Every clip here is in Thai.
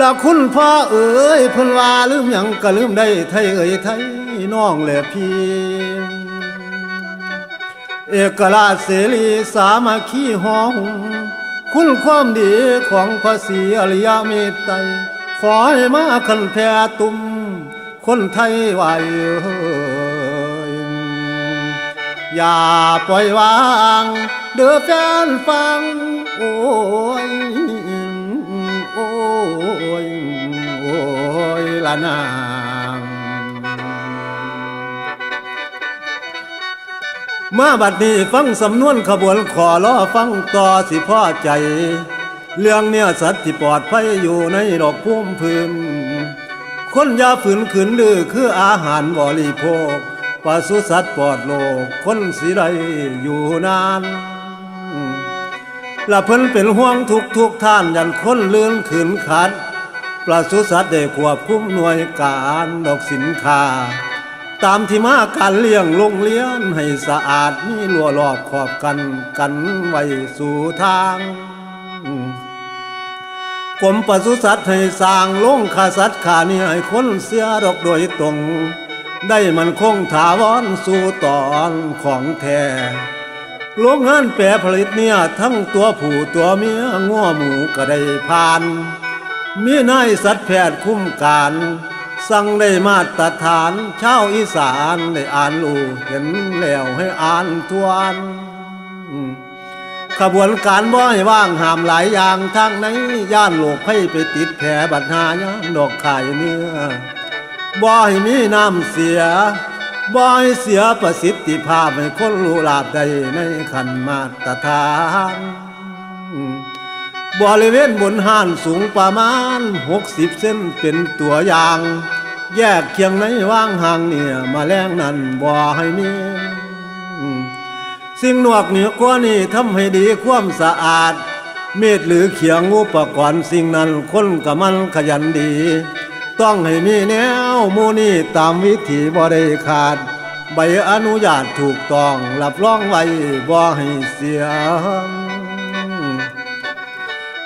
ละคุณพ่อเอ๋ยเพิ่นว่าลืมหยังก็ลืมได้ไทยเอ๋ยไทยน้องและพี่เอกราชเสรีสามัคคีห้อหุมคุณความดีของภาษีอริยเมตไตรขอให้มาคันแพ่ตุมคนไทยไว้เอ่ยอย่าปล่อยวาง เด้อแฟนฟัง โอ้ย ละนางมาบัดนี้ฟังสำนวนขบวนขอล้อฟังต่อสิพ่อใจ เรื่องเนี่ยสัตว์ที่ปลอดภัยอยู่ในดอกพุ่มพื้น คนยาฝืนขืนดื้อคืออาหารบริโภคปศุสัตว์ปลอดโลก คนสิได้อยู่นานละเพิ่นเป็นห่วงทุกทุกท่านยันคนเลื่อนขืนขัด ปศุสัตว์ได้ควบคุมหน่วยการดอกสินค้า ตามที่มาการเลี้ยงโรงเรียนให้สะอาดมีรั้วรอบขอบกันกันไว้สู่ทางกรมปศุสัตว์ให้สร้างโรงฆ่าสัตว์ขานี่ให้คนเสียดอกโดยตรง ได้มันคงถาวรสู่ตอนของแท้โรงงานแปรผลิตเนี่ยทั้งตัวผู้ตัวเมียง้อหมูก็ได้ผ่าน มีนายสัตวแพทย์คุ้มการ สั่งได้มาตรฐานชาวอีสานได้อ่านลูเห็นแล้วให้อ่านทวนขบวนการบ่ให้ว่างห้ามหลายอย่างทางไหนย่านโลกให้ไปติดแผลบัดหายามดอกขายเนื้อบ่ให้มีน้ำเสียบ่ให้เสียประสิทธิภาพให้คนรู้ลาบได้ในขันมาตรฐาน บริเวณบนห้านสูงประมาณหกสิบเส้นเป็นตัวอย่าง แยกเคียงในว่างห่างเนี่ยมาแรงนั้นบ่ให้มีสิ่งนอกเหนือกว่านี้ทำให้ดีความสะอาด เม็ดหรือเขียงอุปกรณ์สิ่งนั้นคนกับมันขยันดี ต้องให้มีแนวมูนี่ตามวิถีบ่ได้ขาด ใบอนุญาตถูกต้องรับรองไว้บ่ให้เสีย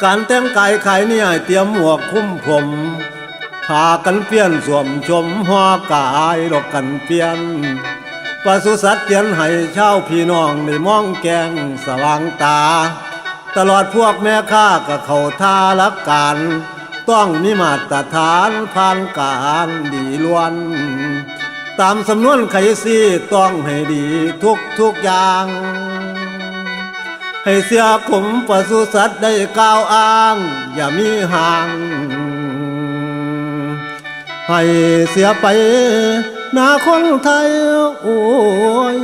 การแต่งกายขายเนี่ยเตรียมหมวกคุ้มผมพากันเปลี่ยนสวมชมหัวกายดอกกันเปลี่ยนปศุสัตว์เตียนให้เช่าพี่น้องได้มองแกงสว่างตา ตลอดพวกแม่ค้าก็เขาท่าลักการ ต้องมีมาตรฐานผ่านการดีล้วน ตามสำนวนไขซี่ต้องให้ดีทุกทุกอย่าง ให้เสียกลมปสุสัตว์ได้กล่าวอ้าง อย่ามีห่าง ให้เสียไปนาคนไทย โอ้ย